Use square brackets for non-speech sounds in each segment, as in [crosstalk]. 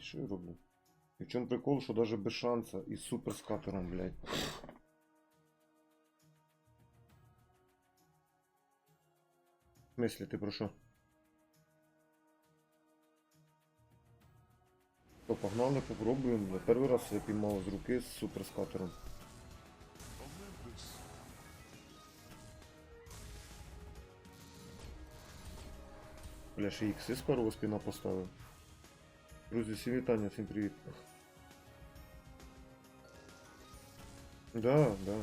блядь, що я роблю? І в чому прикол, що даже без шанса з супер скатером, блядь. В смысле, ти про що? То погнали, попробуємо. Я перший раз я піймав з руки з супер скатером. Бля, ще ікси з першого спіна поставив. Друзі, всім вітання, всім привіт. Да, да.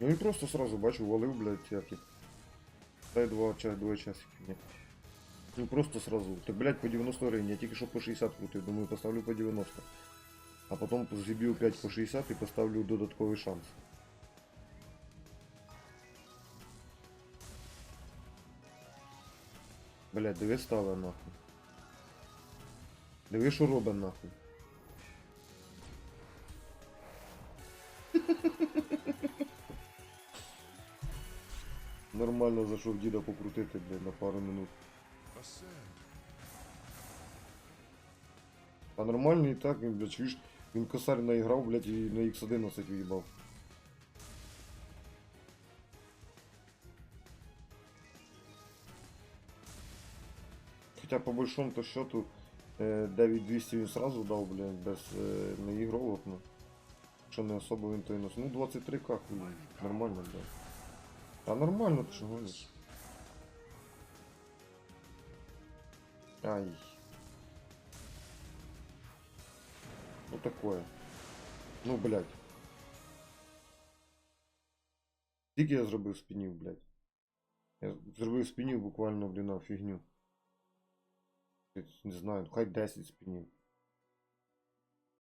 Ну він просто сразу бачу, валив, блядь, як. Дай два, ча, два часики. Ні. Ну просто сразу. Так, блядь, по 90 гривень, я тільки що по 60 крутив, думаю, поставлю по 90. А потім зіб'ю 5 по 60 і поставлю додатковий шанс. Блядь, диви стави нахуй. Диви, що робить нахуй. [laughs] Нормально зайшов діда покрутити, блядь, на пару минут. А нормально і так, він, блядь, чуєш, він косарь наіграв, блядь, і на X11 в'їбав. Хоча по большому то счету 9200 він сразу дав, блядь, без е, наігровок, ну. Що не особо він то і нос. Ну 23к, хуй, нормально, блядь. Та нормально, ти що гониш? Ай. Ну такое. Ну, блядь. Скільки я зробив спінів, блядь? Я зробив спінів буквально, блін, на фігню. Не знаю, хай 10 спінів.